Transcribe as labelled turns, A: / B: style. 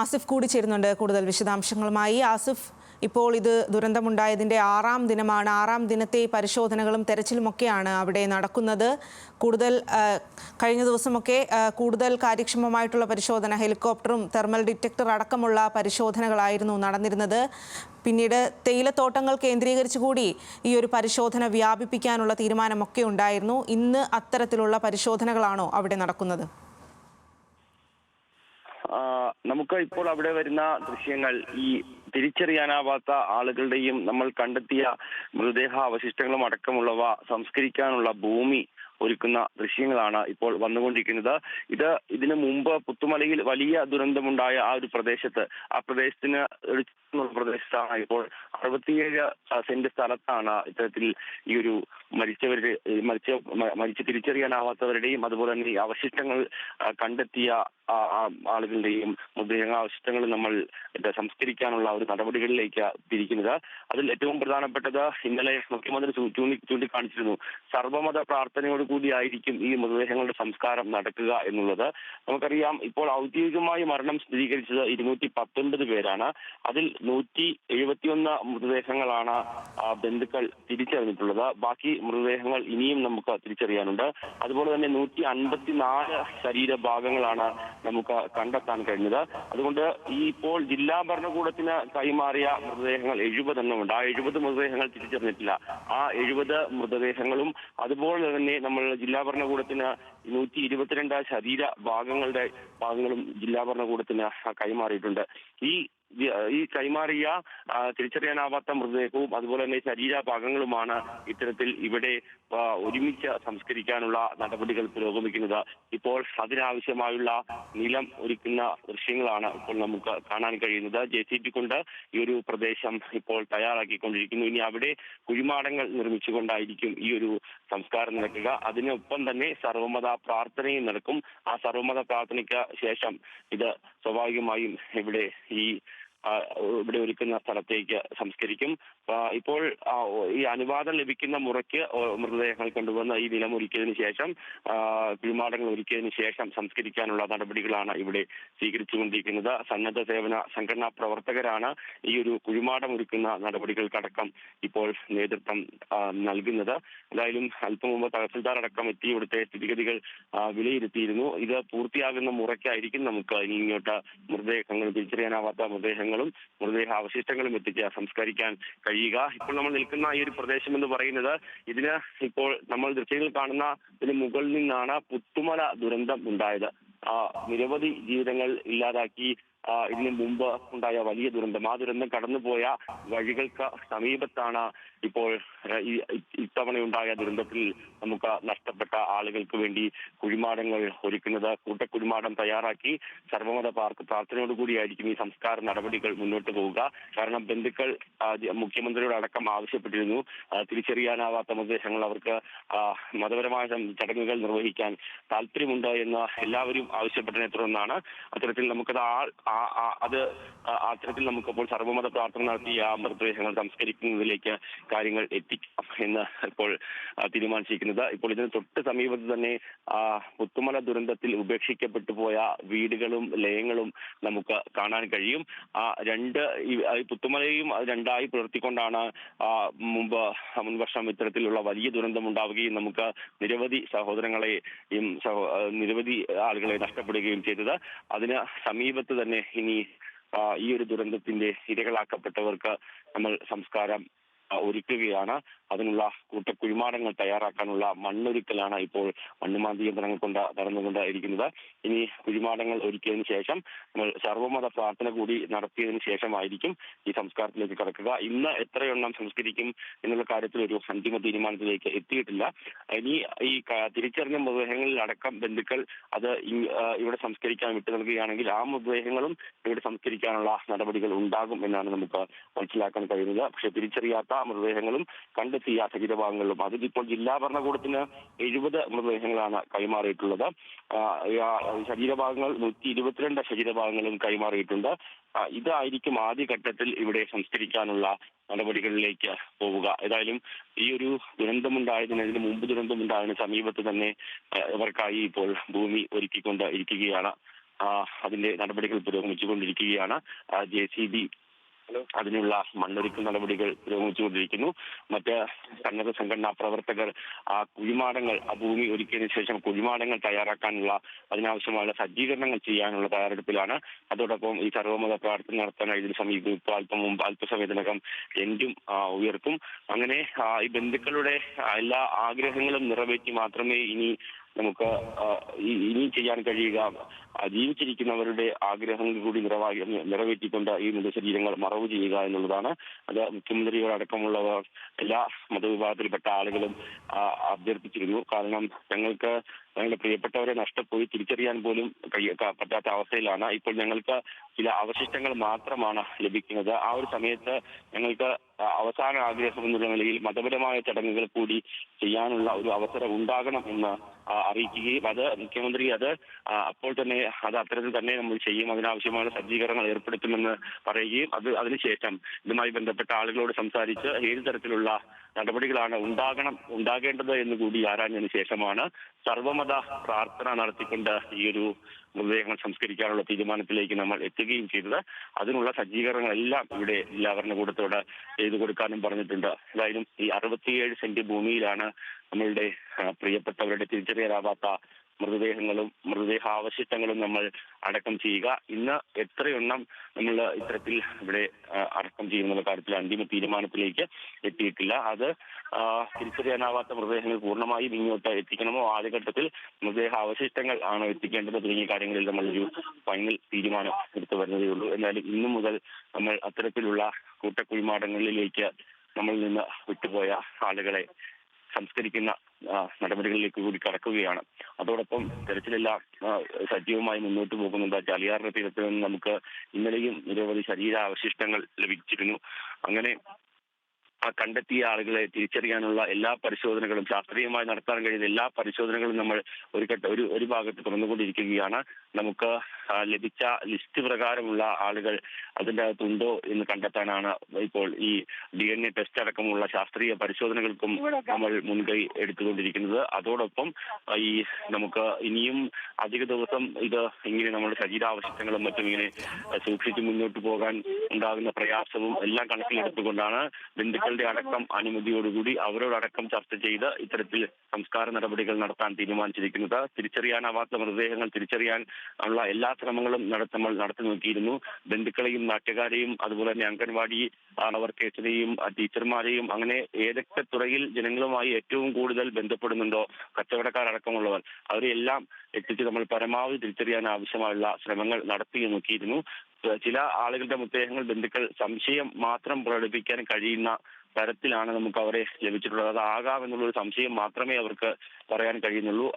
A: ആസിഫ് കൂടി ചേരുന്നുണ്ട് കൂടുതൽ വിശദാംശങ്ങളുമായി. ആസിഫ് ഇപ്പോൾ ഇത് ദുരന്തമുണ്ടായതിന്റെ ആറാം ദിനമാണ്. ആറാം ദിനത്തെ പരിശോധനകളും തെരച്ചിലുമൊക്കെയാണ് അവിടെ നടക്കുന്നത്. കൂടുതൽ കഴിഞ്ഞ ദിവസമൊക്കെ കൂടുതൽ കാര്യക്ഷമമായിട്ടുള്ള പരിശോധന ഹെലികോപ്റ്ററും തെർമൽ ഡിറ്റക്ടർ അടക്കമുള്ള പരിശോധനകളായിരുന്നു നടന്നിരുന്നത്. പിന്നീട് തേയിലത്തോട്ടങ്ങൾ കേന്ദ്രീകരിച്ചു കൂടി ഈ ഒരു പരിശോധന വ്യാപിപ്പിക്കാനുള്ള തീരുമാനമൊക്കെ ഉണ്ടായിരുന്നു. ഇന്ന് അത്തരത്തിലുള്ള പരിശോധനകളാണോ അവിടെ നടക്കുന്നത്?
B: നമുക്ക് ഇപ്പോൾ അവിടെ വരുന്ന ദൃശ്യങ്ങൾ ഈ തിരിച്ചറിയാനാവാത്ത ആളുകളുടെയും നമ്മൾ കണ്ടെത്തിയ മൃതദേഹ അവശിഷ്ടങ്ങളും അടക്കമുള്ളവ സംസ്കരിക്കാനുള്ള ഭൂമി ഒരുക്കുന്ന ദൃശ്യങ്ങളാണ് ഇപ്പോൾ വന്നുകൊണ്ടിരിക്കുന്നത്. ഇത് ഇതിനു മുമ്പ് പുത്തുമലയിൽ വലിയ ദുരന്തമുണ്ടായ ആ ഒരു പ്രദേശത്ത് ആ പ്രദേശത്തിന് പ്രദേശത്താണ് ഇപ്പോൾ അറുപത്തിയേഴ് സെന്റ് സ്ഥലത്താണ് ഇത്തരത്തിൽ ഈ ഒരു മരിച്ചവരുടെ മരിച്ച മരിച്ച് തിരിച്ചറിയാനാവാത്തവരുടെയും അതുപോലെ തന്നെ അവശിഷ്ടങ്ങൾ കണ്ടെത്തിയ ആളുകളുടെയും മൃതദേഹ അവശിഷ്ടങ്ങൾ നമ്മൾ സംസ്കരിക്കാനുള്ള ഒരു നടപടികളിലേക്ക് തിരിക്കുന്നത്. അതിൽ ഏറ്റവും പ്രധാനപ്പെട്ടത് ഇന്നലെ മുഖ്യമന്ത്രി ചൂണ്ടി ചൂണ്ടിക്കാണിച്ചിരുന്നു. സർവമത പ്രാർത്ഥനയോടുകൂടിയായിരിക്കും ഈ മൃതദേഹങ്ങളുടെ സംസ്കാരം നടക്കുക എന്നുള്ളത്. നമുക്കറിയാം ഇപ്പോൾ ഔദ്യോഗികമായി മരണം സ്ഥിരീകരിച്ചത് ഇരുന്നൂറ്റി പത്തൊൻപത് പേരാണ്. അതിൽ നൂറ്റി എഴുപത്തിയൊന്ന് മൃതദേഹങ്ങളാണ് ബന്ധുക്കൾ തിരിച്ചറിഞ്ഞിട്ടുള്ളത്. ബാക്കി മൃതദേഹങ്ങൾ ഇനിയും നമുക്ക് തിരിച്ചറിയാനുണ്ട്. അതുപോലെ തന്നെ നൂറ്റി അൻപത്തിനാല് ശരീരഭാഗങ്ങളാണ് നമുക്ക് കണ്ടെത്താൻ കഴിഞ്ഞത്. അതുകൊണ്ട് ഈ ഇപ്പോൾ ജില്ലാ ഭരണകൂടത്തിന് കൈമാറിയ മൃതദേഹങ്ങൾ എഴുപത് എണ്ണമുണ്ട് ആ എഴുപത് മൃതദേഹങ്ങൾ തിരിച്ചറിഞ്ഞിട്ടില്ല. ആ എഴുപത് മൃതദേഹങ്ങളും അതുപോലെ തന്നെ നമ്മൾ ജില്ലാ ഭരണകൂടത്തിന് നൂറ്റി ഇരുപത്തിരണ്ട് ശരീര ഭാഗങ്ങളുടെ ഭാഗങ്ങളും ജില്ലാ ഭരണകൂടത്തിന് കൈമാറിയിട്ടുണ്ട്. ഈ ഈ കൈമാറിയ തിരിച്ചറിയാനാവാത്ത മൃതദേഹവും അതുപോലെ തന്നെ ശരീരഭാഗങ്ങളുമാണ് ഇത്തരത്തിൽ ഇവിടെ ഒരുമിച്ച് സംസ്കരിക്കാനുള്ള നടപടികൾ പുരോഗമിക്കുന്നത്. ഇപ്പോൾ അതിനാവശ്യമായുള്ള നിലം ഒരുക്കുന്ന ദൃശ്യങ്ങളാണ് ഇപ്പോൾ നമുക്ക് കാണാൻ കഴിയുന്നത്. ജെ സി ബി കൊണ്ട് ഈ ഒരു പ്രദേശം ഇപ്പോൾ തയ്യാറാക്കിക്കൊണ്ടിരിക്കുന്നു. ഇനി അവിടെ കുഴിമാടങ്ങൾ നിർമ്മിച്ചുകൊണ്ടായിരിക്കും ഈ ഒരു സംസ്കാരം നടക്കുക. അതിനൊപ്പം തന്നെ സർവമത പ്രാർത്ഥനയും നടക്കും. ആ സർവമത പ്രാർത്ഥനയ്ക്ക് ശേഷം ഇത് സ്വാഭാവികമായും ഇവിടെ ഈ ഇവിടെ ഒരുക്കുന്ന സ്ഥലത്തേക്ക് സംസ്കരിക്കും. ഇപ്പോൾ ഈ അനുവാദം ലഭിക്കുന്ന മുറയ്ക്ക് മൃതദേഹങ്ങൾ കൊണ്ടുവന്ന് ഈ നിലം ഒരുക്കിയതിനു ശേഷം പിന്മാടങ്ങൾ ഒരുക്കിയതിനു ശേഷം സംസ്കരിക്കാനുള്ള നടപടികളാണ് ഇവിടെ സ്വീകരിച്ചുകൊണ്ടിരിക്കുന്നത്. സന്നദ്ധ സേവന സംഘടനാ പ്രവർത്തകരാണ് ഈ ഒരു കുഴിമാടം ഒരുക്കുന്ന നടപടികൾക്കടക്കം ഇപ്പോൾ നേതൃത്വം നൽകുന്നത്. എന്തായാലും അല്പം മുമ്പ് തഹസിൽദാർ അടക്കം എത്തി ഇവിടുത്തെ സ്ഥിതിഗതികൾ വിലയിരുത്തിയിരുന്നു. ഇത് പൂർത്തിയാകുന്ന മുറയ്ക്കായിരിക്കും നമുക്ക് ഇനി ഇങ്ങോട്ട് മൃതദേഹങ്ങൾ തിരിച്ചറിയാനാവാത്ത മൃതദേഹങ്ങളും മൃതദേഹ അവശിഷ്ടങ്ങളും എത്തിച്ച് സംസ്കരിക്കാൻ കഴിയുക. ഇപ്പോൾ നമ്മൾ നിൽക്കുന്ന ഈ ഒരു പ്രദേശം എന്ന് പറയുന്നത് ഇതിന് ഇപ്പോൾ നമ്മൾ ദൃശ്യങ്ങൾ കാണുന്ന ഇതിന് മുകളിൽ നിന്നാണ് പുത്തുമല ദുരന്തം ഉണ്ടായത്. നിരവധി ജീവിതങ്ങൾ ഇല്ലാതാക്കി ഇതിന് മുമ്പ് ഉണ്ടായ വലിയ ദുരന്തം. ആ ദുരന്തം കടന്നുപോയ വഴികൾക്ക് സമീപത്താണ് ഇപ്പോൾ ഇത്തവണയുണ്ടായ ദുരന്തത്തിൽ നമുക്ക് നഷ്ടപ്പെട്ട ആളുകൾക്ക് വേണ്ടി കുഴിമാടങ്ങൾ ഒരുക്കുന്നത്. കൂട്ടക്കുഴിമാടം തയ്യാറാക്കി സർവമത പ്രാർത്ഥനയോടുകൂടിയായിരിക്കും ഈ സംസ്കാര നടപടികൾ മുന്നോട്ട് പോവുക. കാരണം ബന്ധുക്കൾ മുഖ്യമന്ത്രിയോട് അടക്കം ആവശ്യപ്പെട്ടിരുന്നു. തിരിച്ചറിയാനാവാത്ത നിർദ്ദേശങ്ങൾ അവർക്ക് മതപരമായ ചടങ്ങുകൾ നിർവഹിക്കാൻ താല്പര്യമുണ്ട് എന്ന് എല്ലാവരും ആവശ്യപ്പെട്ടതിനെ തുടർന്നാണ് അത്തരത്തിൽ നമുക്കത് ആ- അത് അത്തരത്തിൽ നമുക്കപ്പോൾ സർവമത പ്രാർത്ഥന നടത്തി ആ മൃതദേഹങ്ങൾ സംസ്കരിക്കുന്നതിലേക്ക് കാര്യങ്ങൾ എത്തിക്കാം എന്ന് ഇപ്പോൾ തീരുമാനിച്ചിരിക്കുന്നത്. ഇപ്പോൾ ഇതിന് തൊട്ട് സമീപത്ത് തന്നെ പുത്തുമല ദുരന്തത്തിൽ ഉപേക്ഷിക്കപ്പെട്ടു പോയ വീടുകളും ലയങ്ങളും നമുക്ക് കാണാൻ കഴിയും. ആ രണ്ട് പുത്തുമലയും രണ്ടായി പുലർത്തിക്കൊണ്ടാണ് മുമ്പ് മുൻവർഷം ഇത്തരത്തിലുള്ള വലിയ ദുരന്തം ഉണ്ടാവുകയും നമുക്ക് നിരവധി സഹോദരങ്ങളെയും സഹോ- നിരവധി ആളുകളെ നഷ്ടപ്പെടുകയും ചെയ്തത്. അതിന് സമീപത്ത് തന്നെ ഇനി ഈ ഒരു ദുരന്തത്തിന്റെ ഇരകളാക്കപ്പെട്ടവർക്ക് നമ്മൾ സംസ്കാരം ഒരുക്കുകയാണ്. അതിനുള്ള കൂട്ടക്കുഴിമാടങ്ങൾ തയ്യാറാക്കാനുള്ള മണ്ണൊരുക്കലാണ് ഇപ്പോൾ മണ്ണുമാന്തി യന്ത്രങ്ങൾ കൊണ്ട് നടന്നുകൊണ്ട് ഇരിക്കുന്നത് ഇനി കുഴിമാടങ്ങൾ ഒരുക്കിയതിനു ശേഷം നമ്മൾ സർവമത പ്രാർത്ഥന കൂടി നടത്തിയതിനു ശേഷമായിരിക്കും ഈ സംസ്കാരത്തിലേക്ക് കടക്കുക. ഇന്ന് എത്രയെണ്ണം സംസ്കരിക്കും എന്നുള്ള കാര്യത്തിൽ ഒരു അന്തിമ തീരുമാനത്തിലേക്ക് എത്തിയിട്ടില്ല. ഇനി ഈ തിരിച്ചറിഞ്ഞ മൃതദേഹങ്ങളിൽ അടക്കം ബന്ധുക്കൾ അത് ഇവിടെ സംസ്കരിക്കാൻ വിട്ടു നൽകുകയാണെങ്കിൽ ആ മൃതദേഹങ്ങളും ഇവിടെ സംസ്കരിക്കാനുള്ള നടപടികൾ ഉണ്ടാകും എന്നാണ് നമുക്ക് മനസ്സിലാക്കാൻ കഴിയുന്നത്. പക്ഷെ തിരിച്ചറിയാത്ത മൃതദേഹങ്ങളും കണ്ടെത്തിയ ശരീരഭാഗങ്ങളിലും അതിലിപ്പോൾ ജില്ലാ ഭരണകൂടത്തിന് എഴുപത് മൃതദേഹങ്ങളാണ് കൈമാറിയിട്ടുള്ളത്. ശരീരഭാഗങ്ങൾ നൂറ്റി ഇരുപത്തിരണ്ട് ശരീരഭാഗങ്ങളും കൈമാറിയിട്ടുണ്ട്. ഇതായിരിക്കും ആദ്യഘട്ടത്തിൽ ഇവിടെ സംസ്കരിക്കാനുള്ള നടപടികളിലേക്ക് പോവുക. ഏതായാലും ഈ ഒരു ദുരന്തമുണ്ടായതിന് മുമ്പ് ദുരന്തമുണ്ടായതിന് സമീപത്ത് തന്നെ ഇവർക്കായി ഇപ്പോൾ ഭൂമി ഒരുക്കിക്കൊണ്ട് ഇരിക്കുകയാണ്. അതിന്റെ നടപടികൾ പുരോഗമിച്ചുകൊണ്ടിരിക്കുകയാണ്. ജെ സി ബി അതിനുള്ള മണ്ണൊരുക്കൽ നടപടികൾ പുരോഗമിച്ചുകൊണ്ടിരിക്കുന്നു. മറ്റ് സന്നദ്ധ സംഘടനാ പ്രവർത്തകർ ആ കുഴിമാടങ്ങൾ ആ ഭൂമി ഒരുക്കിയതിനു ശേഷം കുഴിമാടങ്ങൾ തയ്യാറാക്കാനുള്ള അതിനാവശ്യമായ സജ്ജീകരണങ്ങൾ ചെയ്യാനുള്ള തയ്യാറെടുപ്പിലാണ്. അതോടൊപ്പം ഈ സർവമത പ്രാർത്ഥന നടത്താനായി ഇതിന് സമീപം ഇപ്പോൾ അല്പം മുമ്പ് അല്പസമയത്തിനകം ആ, ഉയർത്തും. അങ്ങനെ ഈ ബന്ധുക്കളുടെ എല്ലാ ആഗ്രഹങ്ങളും നിറവേറ്റി മാത്രമേ ഇനി നമുക്ക് ഇനി ചെയ്യാൻ കഴിയുക. ജീവിച്ചിരിക്കുന്നവരുടെ ആഗ്രഹങ്ങൾ കൂടി നിറവാക്കി നിറവേറ്റിക്കൊണ്ട് ഈ മൃതശരീരങ്ങൾ മറവ് ചെയ്യുക എന്നുള്ളതാണ്. അത് മുഖ്യമന്ത്രിയോടക്കമുള്ളവർ എല്ലാ മതവിഭാഗത്തിൽപ്പെട്ട ആളുകളും അഭ്യർത്ഥിച്ചിരുന്നു. കാരണം ഞങ്ങൾക്ക് ഞങ്ങളുടെ പ്രിയപ്പെട്ടവരെ നഷ്ടപ്പോയി തിരിച്ചറിയാൻ പോലും പറ്റാത്ത അവസ്ഥയിലാണ്. ഇപ്പോൾ ഞങ്ങൾക്ക് ചില അവശിഷ്ടങ്ങൾ മാത്രമാണ് ലഭിക്കുന്നത്. ആ ഒരു സമയത്ത് ഞങ്ങൾക്ക് അവസാന ആഗ്രഹം എന്നുള്ള നിലയിൽ മതപരമായ ചടങ്ങുകൾ കൂടി ചെയ്യാനുള്ള ഒരു അവസരം ഉണ്ടാകണം എന്ന് അറിയിക്കുകയും അത് മുഖ്യമന്ത്രി അത് അപ്പോൾ തന്നെ അത് അത്തരത്തിൽ തന്നെ നമ്മൾ ചെയ്യും. അതിനാവശ്യമായ സജ്ജീകരണങ്ങൾ ഏർപ്പെടുത്തുമെന്ന് പറയുകയും അത് അതിനുശേഷം ഇതുമായി ബന്ധപ്പെട്ട ആളുകളോട് സംസാരിച്ച് ഏത് തരത്തിലുള്ള നടപടികളാണ് ഉണ്ടാകണം ഉണ്ടാകേണ്ടത് എന്ന് കൂടി ആരാഞ്ഞതിന് ശേഷമാണ് സർവമത പ്രാർത്ഥന നടത്തിക്കൊണ്ട് ഈ ഒരു മൃതദേഹങ്ങൾ സംസ്കരിക്കാനുള്ള തീരുമാനത്തിലേക്ക് നമ്മൾ എത്തുകയും ചെയ്തത്. അതിനുള്ള സജ്ജീകരണങ്ങളെല്ലാം ഇവിടെ ജില്ലാ ഭരണകൂടത്തോട് ചെയ്തു കൊടുക്കാനും പറഞ്ഞിട്ടുണ്ട്. ഏതായാലും ഈ അറുപത്തിയേഴ് സെന്റ് ഭൂമിയിലാണ് നമ്മളുടെ പ്രിയപ്പെട്ടവരുടെ തിരിച്ചറിയാനാവാത്ത മൃതദേഹങ്ങളും മൃതദേഹാവശിഷ്ടങ്ങളും നമ്മൾ അടക്കം ചെയ്യുക. ഇന്ന് എത്രയെണ്ണം നമ്മൾ ഇത്തരത്തിൽ ഇവിടെ അടക്കം ചെയ്യുന്ന കാര്യത്തിൽ അന്തിമ തീരുമാനത്തിലേക്ക് എത്തിയിട്ടില്ല. അത് തിരിച്ചറിയാനാവാത്ത മൃതദേഹങ്ങൾ പൂർണമായും ഇങ്ങോട്ട് എത്തിക്കണമോ? ആദ്യഘട്ടത്തിൽ മൃതദേഹ അവശിഷ്ടങ്ങൾ ആണോ എത്തിക്കേണ്ടത്. തുടങ്ങിയ കാര്യങ്ങളിൽ നമ്മളൊരു ഫൈനൽ തീരുമാനം എടുത്തു വരുന്നതേ ഉള്ളൂ. എന്നാലും ഇന്നു മുതൽ നമ്മൾ അത്തരത്തിലുള്ള കൂട്ടക്കുഴിമാടങ്ങളിലേക്ക് നമ്മളിൽ നിന്ന് വിട്ടുപോയ ആളുകളെ സംസ്കരിക്കുന്ന നടപടികളിലേക്ക് കൂടി കടക്കുകയാണ്. അതോടൊപ്പം തെരച്ചിലെല്ലാം സജീവമായി മുന്നോട്ട് പോകുന്നുണ്ട്. ചാലിയാറിന്റെ തീരത്ത് നിന്ന് നമുക്ക് ഇന്നലെയും നിരവധി ശരീരാവശിഷ്ടങ്ങൾ ലഭിച്ചിരുന്നു. അങ്ങനെ കണ്ടെത്തിയ ആളുകളെ തിരിച്ചറിയാനുള്ള എല്ലാ പരിശോധനകളും ശാസ്ത്രീയമായി നടത്താൻ കഴിയുന്ന എല്ലാ പരിശോധനകളും നമ്മൾ ഒരു ഘട്ട ഒരു ഒരു ഭാഗത്ത് തുറന്നുകൊണ്ടിരിക്കുകയാണ്. നമുക്ക് ലഭിച്ച ലിസ്റ്റ് പ്രകാരമുള്ള ആളുകൾ അതിന്റെ അകത്തുണ്ടോ എന്ന് കണ്ടെത്താനാണ് ഇപ്പോൾ ഈ ഡി എൻ എ ടെസ്റ്റ് അടക്കമുള്ള ശാസ്ത്രീയ പരിശോധനകൾക്കും നമ്മൾ മുൻകൈ എടുത്തുകൊണ്ടിരിക്കുന്നത്. അതോടൊപ്പം ഈ നമുക്ക് ഇനിയും അധിക ദിവസം ഇത് ഇങ്ങനെ നമ്മുടെ ശരീരാവശിഷ്ടങ്ങളും മറ്റും ഇങ്ങനെ സൂക്ഷിച്ച് മുന്നോട്ട് പോകാൻ ഉണ്ടാകുന്ന പ്രയാസവും എല്ലാം കണക്കിലെടുത്തുകൊണ്ടാണ് ബന്ധുക്കളുടെ അടക്കം അനുമതിയോടുകൂടി അവരോടടക്കം ചർച്ച ചെയ്ത് ഇത്തരത്തിൽ സംസ്കാര നടപടികൾ നടത്താൻ തീരുമാനിച്ചിരിക്കുന്നത്. തിരിച്ചറിയാനാവാത്ത മൃതദേഹങ്ങൾ തിരിച്ചറിയാൻ ഉള്ള എല്ലാ ശ്രമങ്ങളും നമ്മൾ നടത്തി നോക്കിയിരുന്നു. ബന്ധുക്കളെയും നാട്ടുകാരെയും അതുപോലെ തന്നെ അംഗൻവാടി വർക്കേഴ്സിനെയും ടീച്ചർമാരെയും അങ്ങനെ ഏതൊക്കെ തുറയിൽ ജനങ്ങളുമായി ഏറ്റവും കൂടുതൽ ബന്ധപ്പെടുന്നുണ്ടോ കച്ചവടക്കാരടക്കമുള്ളവർ അവരെല്ലാം എത്തിച്ച് നമ്മൾ പരമാവധി തിരിച്ചറിയാൻ ആവശ്യമായുള്ള ശ്രമങ്ങൾ നടത്തി നോക്കിയിരുന്നു. ചില ആളുകളുടെ മൃതദേഹങ്ങൾ ബന്ധുക്കൾ സംശയം മാത്രം പ്രകടിപ്പിക്കാൻ കഴിയുന്ന തരത്തിലാണ് നമുക്ക് അവരെ ലഭിച്ചിട്ടുള്ളത്. അത് ആകാമെന്നുള്ള ഒരു സംശയം മാത്രമേ അവർക്ക് പറയാൻ കഴിയുന്നുള്ളൂ.